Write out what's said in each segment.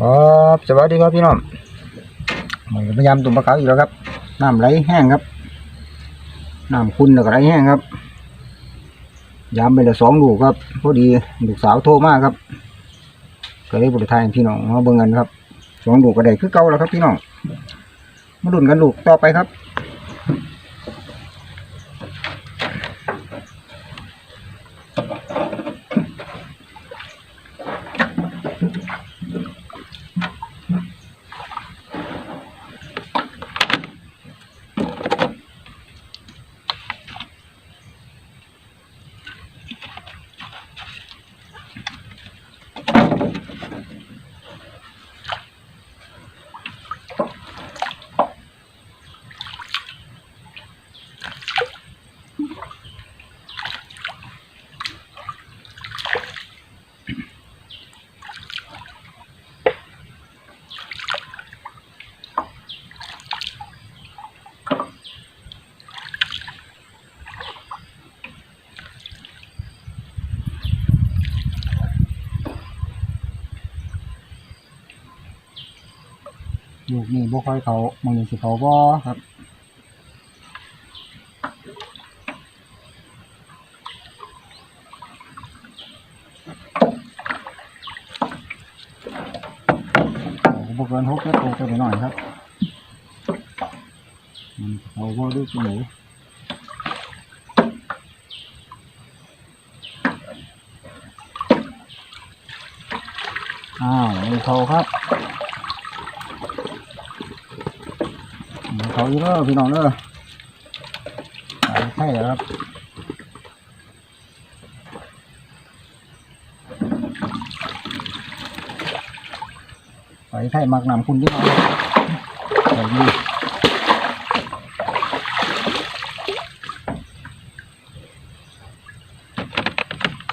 ครับสวัสดีครับพี่น้องพยายามตุ่มปลาขาวอีกแล้วครับน้ำไหลแห้งครับน้ำคุณแล้วก็ไหลแห้งครับยามไปละสองลูกครับพอดีลูกสาวโทรมากครับก็เลยบริทายพี่น้องมาเบิ่งกันครับสองลูกก็ได้คือเก่าแล้วครับพี่น้องมาดุนกันลูกต่อไปครับ ลูกนี่บ่ค่อยเขามองนี่สิเขาบ่ครับโอ้โหบ่เกินหกเจ็ดตัวตัวหน่อยครับอืมเอาบ่ดูกินหนูอ้าวมีเขาครับมี เขาอยู่เด้อพี่น้องเด้อใช่ครับไปไทยมักนำคุณที่มาไปดี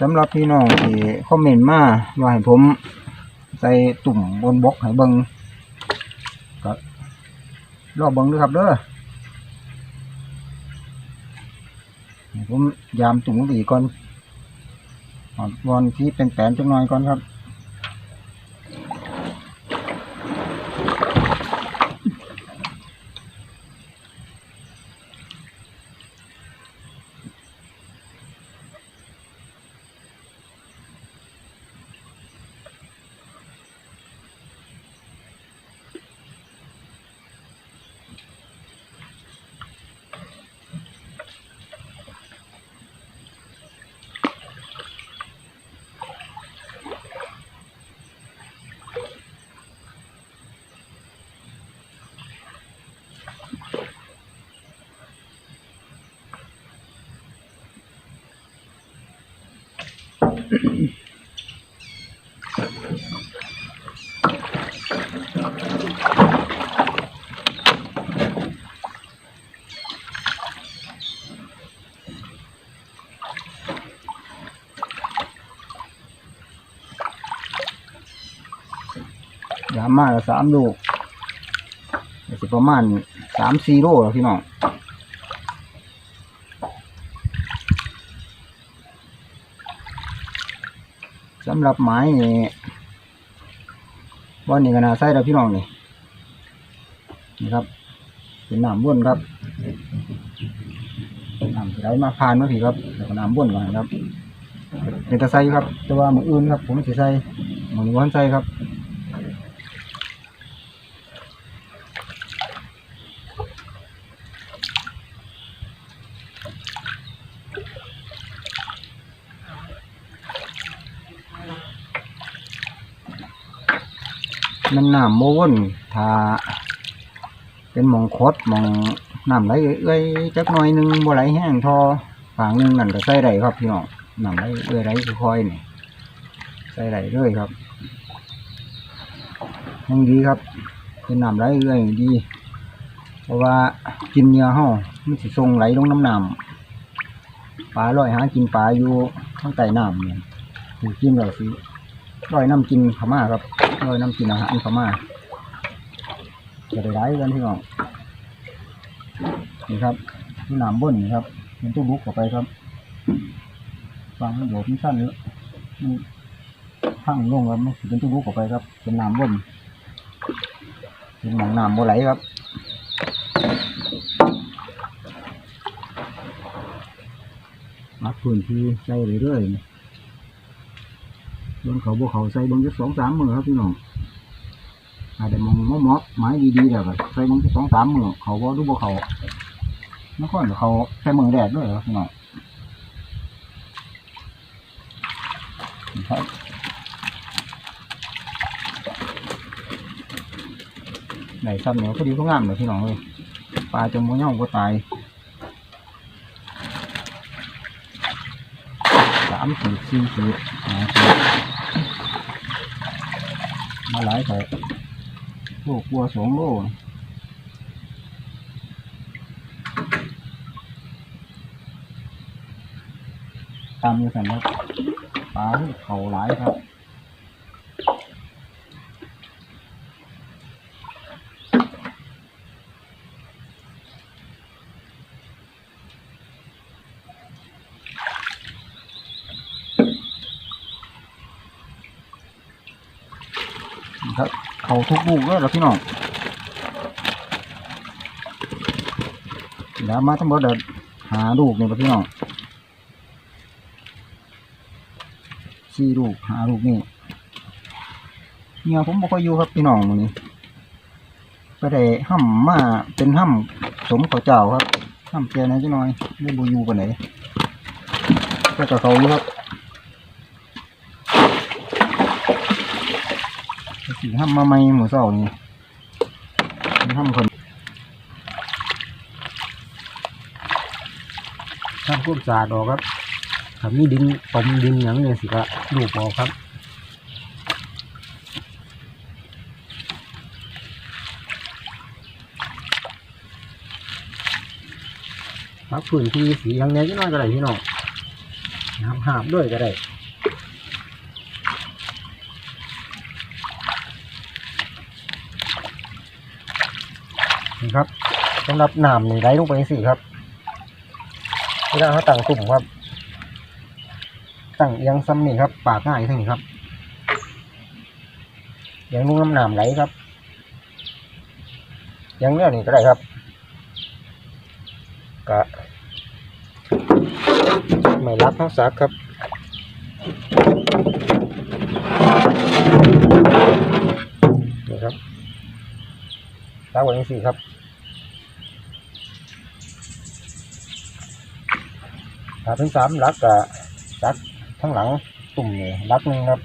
สำหรับพี่น้องที่คอมเมนต์มาว่าให้ผมใส่ตุ่มบนบล็อกให้เบิง รอบบังด้วยครับเด้อผมยามตุ่มตีก่อนอ่อนวอนที่เป็นแตนจังหน่อยก่อนครับ ยามมาละสามลูกสิประมาณสามสี่โลแล้วพี่น้อง สำหรับไม้นี่บ้านนี้ก็น่าใส่แล้วพี่น้องนี่นี่ครับ เป็นน้ำบ้วนครับน้ำที่ไหลมาผ่านมาพี่ครับแล้วก็น้ำบ้วนก่อนครับเป็นตะไซครับ แต่ว่ามืออื่นครับ ผมไม่ใส่มือนี้วันใส่ครับ มันน้ำโมวนถ้าเป็นมองคดมองน้ำไหลเอ้อยๆจักหน่อยหนึงบ่ไหลแห้งทอฝังนึงนั่นก็ใส่ได้ครับพี่น้องน้ำไหลเอ้อยไหลค่อยๆนี่ใส่ได้เลยครับยังดีครับ เป็นน้ำไหลเอ้อยดี เพราะว่ากินเนื้อเฮามันสิส่งไหลลงน้ำน้ำปลาลอยหากินปลาอยู่ข้างใต้น้ำเนี่ยกินแล้วสิ ลอยน้ำกินขามาครับลอยน้ำกินอาหารเขามาจะได้ร้ายกันพี่น้องนี่ครับที่น้ำบนนี่ครับมันตู้บุกเข้าไปครับฟังมันโยบมันสั้นเลยมันพังลงครับมันเป็นตุ้งลุกออกไปครับ เป็นน้ำวนเป็นหมองน้ำบ่ไหลครับมักพื้นที่ใส่เรื่อยๆ บนเขาบ่เขาใส่เบางจะสองสามมือครับพี่น้องอาจจะมองมอมอไม้ดีๆแล้วก็ใส่เบางจะสองสามมือเขาบ่ดูบ่เขาไม่ค่อยเขาใส่มือแดดด้วยครับพี่น้องครับไหนซ้ำเนี่ยพอดีก็งามเลยพี่น้องเลยปลาจมมเน่าก็ตายสามขีดสี่ขีด หลายแต่โลกวัวสองโลตามอยู่สันครับปลาเขาหลายครับ ครับเขาทุกลูกเลยเหรอพี่น้องเดี๋ยวมาทั้งหมดเดี๋ยวหาลูกนี่ครับพี่น้องสี่ลูกหาลูกนี่เนี่ยผมบ่ค่อยอยู่ครับพี่น้องมื้อนี้ก็ได้ห้ำมาเป็นห้ำสมข้าวเจ้าครับห้ำแกนะจังหน่อยไม่บ่อยู่ปานไหนก็จะเขาอยู่ครับ สีห้ำมาไม่หมูเสานี่ห้ำคนทำพวกสาดออกครับถ้ามีดินตมดินอย่างนี้สิก็ลูกออกครับพักพื้นที่สีอย่างนี้ก็น้อยก็ได้พี่น้องหาบหาบด้วยก็ได้ ครับสำหรับน้ำนี่ไหลลงไปสิครับเวลาเขาตั้งตุ่มครับตั้งเอียงซ้ำนี่ครับปากง่ายทั้งนี้ครับเอียงลงน้ำน้ำไหลครับเอียงเนี้ยนี่ก็ได้ครับกะไม่รักทั้งสักครับนี่ครับตั้งไว้สี่ครับ ถ้าเป็นสามลักก็ลักทั้งหลังตุ่มนี่ลักหนึ่งครับ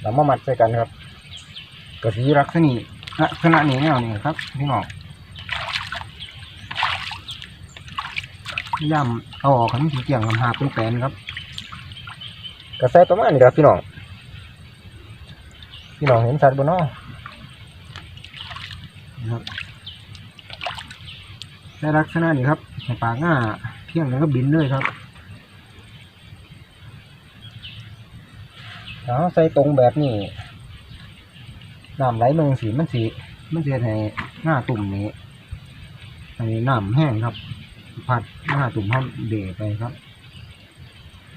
แล้วมามัดใส่กันครับกระสีลักษณะนี้ลักษณะนี้แนวนี้ครับพี่น้องย่ำเอาออกขันสีเกี่ยงลำหาเป็นแปลนครับกระแสประมาณนี้ครับพี่น้องพี่น้องเห็นสัตว์บนน้อนะครับในลักษณะนี้ครับให้ปากหน้าเที่ยงแล้วก็บินเลยครับ เอาใส่ตรงแบบนี้น้ำไหลลงสีมันสีมันจะให้หน้าตุ่มนี้ให้น้ำแห้งครับพัดหน้าตุ่มให้เดะไปครับ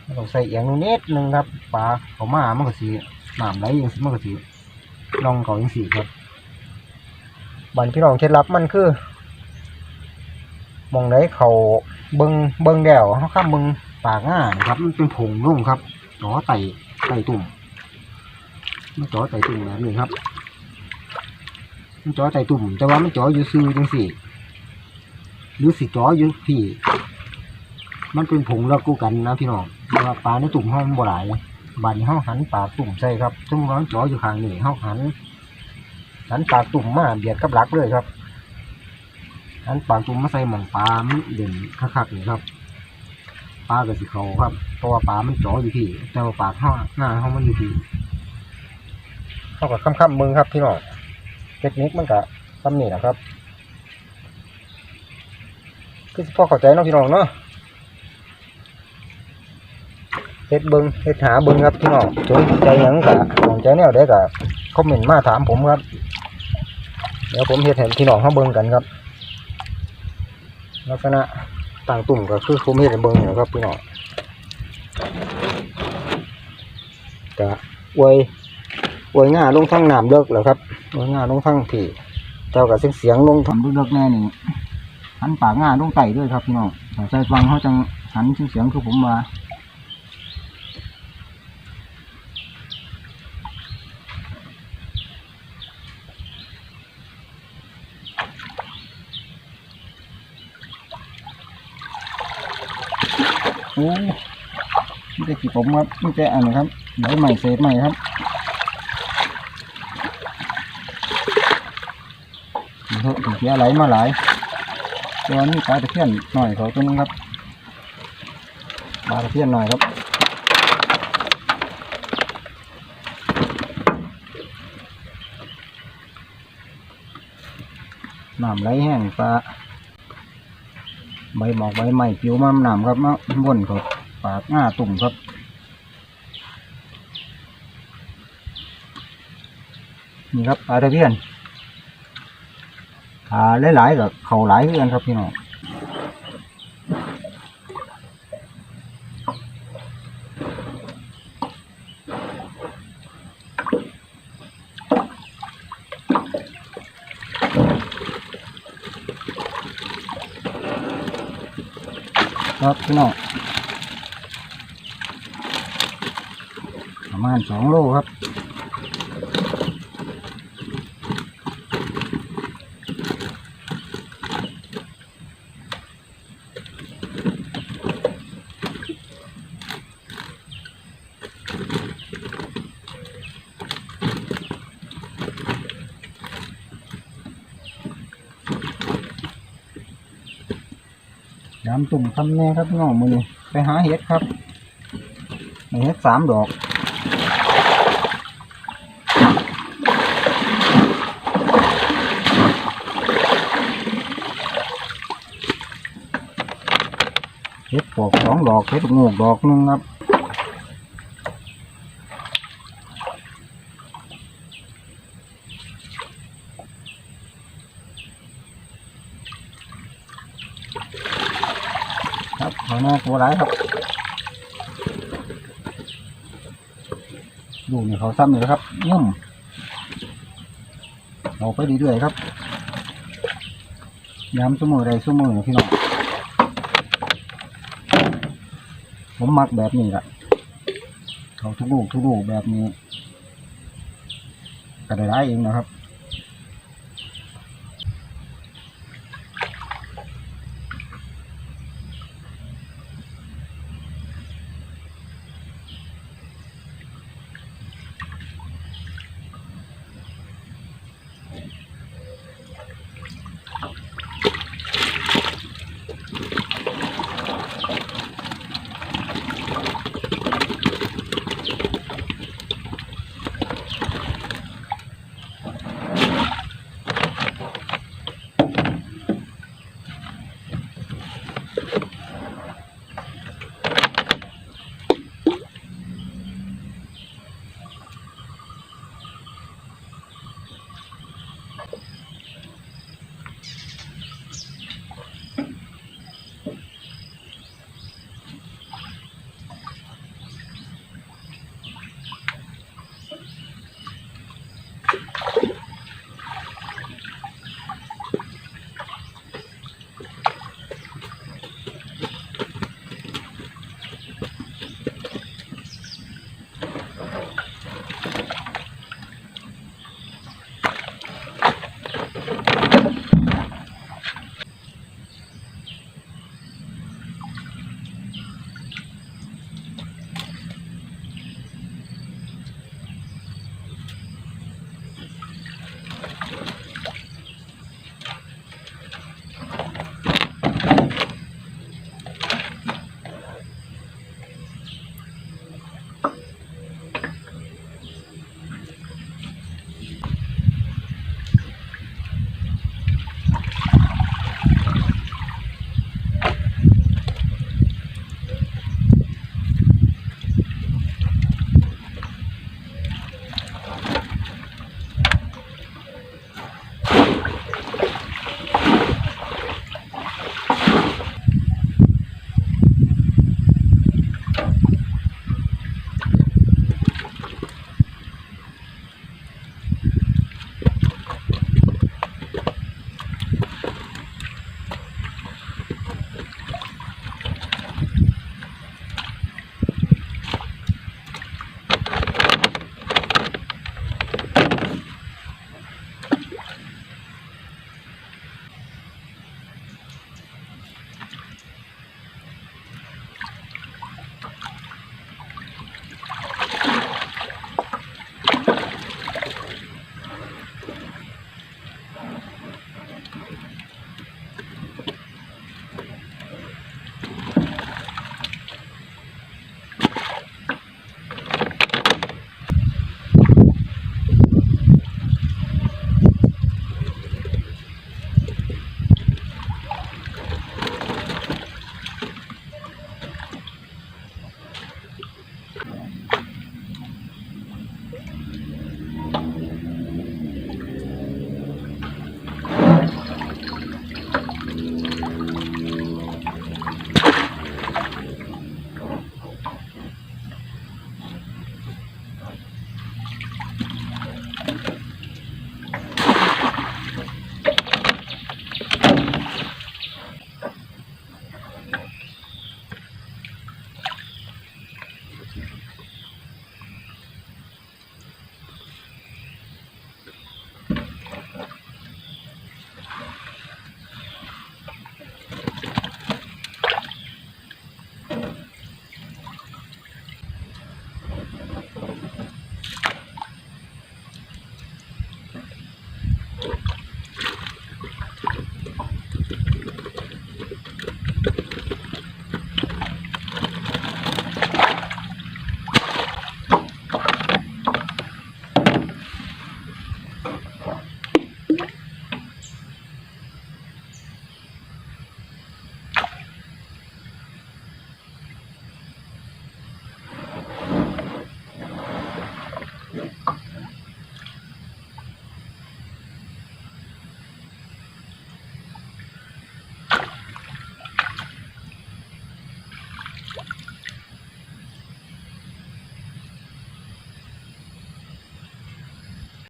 แล้วใส่เอียงนูนนิดนึงครับปลาเขามามันก็สีน้ำไหลย่างสีมันก็สีลองเขาอย่างสีครับบันพี่น้องเคล็ดลับมันคือมองไหนเขาเบิงเบิงแดวเขาข้ามเบิงปากง่านะครับ มันเป็นผงลุ่งครับจ่อไต่ไต่ตุ่ม มันจ่อไต่ตุ่มแบบนี้ครับ มันจ่อไต่ตุ่ม แต่ว่ามันจ่ออยู่ซื่อจังสี่หรือสิจ่ออยู่พี่ มันเป็นผงแล้วกู้กันนะพี่น้องแต่ว่าปลาในตุ่มห้องบ่หลายบานนี้ห้าหันปลาตุ่มใส่ครับจังร้อนจ่ออยู่ข้างนี้ห้าหันหันปลาตุ่มมาเบียดกับหลักเลยครับหันปลาตุ่มมาใส่หม่องปลามันเด่นคักๆนี่ครับปลากับสิเขาครับเพราะว่าปลามันจ่ออยู่ที่แต่ว่าปากห้าหน้าห้ามันอยู่ที่ เขากับค่ำๆมึงครับพี่น้องเทคนิคมันก็ซ้ำนี่แหละครับ คือสิพอเข้าใจเนาะพี่น้องเนาะเฮ็ดเบิงเฮ็ดหาเบิงครับพี่น้องสนใจยังกะสนใจแนวใดกะคอมเมนต์มาถามผมครับ เดี๋ยวผมเฮ็ดให้พี่น้องเขาเบิงกันครับ ลักษณะต่างตุ่มก็คือผมเฮ็ดให้เบิงนี่แหละครับพี่น้องกะอวย อวยง่าลงทั้งน้ำเลิกแล้วครับอวยง่าลงทั้งที่เจ้ากับเสียงเสียงลงทำเลิกแน่นี่หันปากง่าลงไต่ด้วยครับพี่น้องใส่ฟังเขาจังหันเสียงเสียงคือผมว่าโอ้นี่จะกี่ผมครับนี่จะอันนครับใบใหม่เศษใหม่ครับนี่ครับถึง เสียไหลมาหลายตัวนี้ปลาตะเพียนหน่อยเขาตัวนึงครับปลาตะเพียนหน่อยครับน้ำไหลแห้งปลาใบหมอกใบใหม่ผิวมันน้ำครับมาบนครับปากหน้าตุ่มครับนี่ครับปลาตะเพียน ปลาหลายๆกับเขาหลายเพื่อนครับพี่น้องครับพี่น้องประมาณสองโลครับ ยามตุ่มทำแน่ครับน้องมือนี่ไปหาเห็ดครับเห็ดสามดอกเห็ดปอกสองดอกเห็ดงูดอกนึงครับ ครับขอหน้า ตัวร้ายครับดูนี่เขาซ้ำเลยครับยุ่มเอาไปเรื่อยๆครับย้ำสมือใดสมือนะพี่น้องผมมักแบบนี้แหละเขาทุกลูกทุกลูกแบบนี้ก็ได้ร้ายเองนะครับ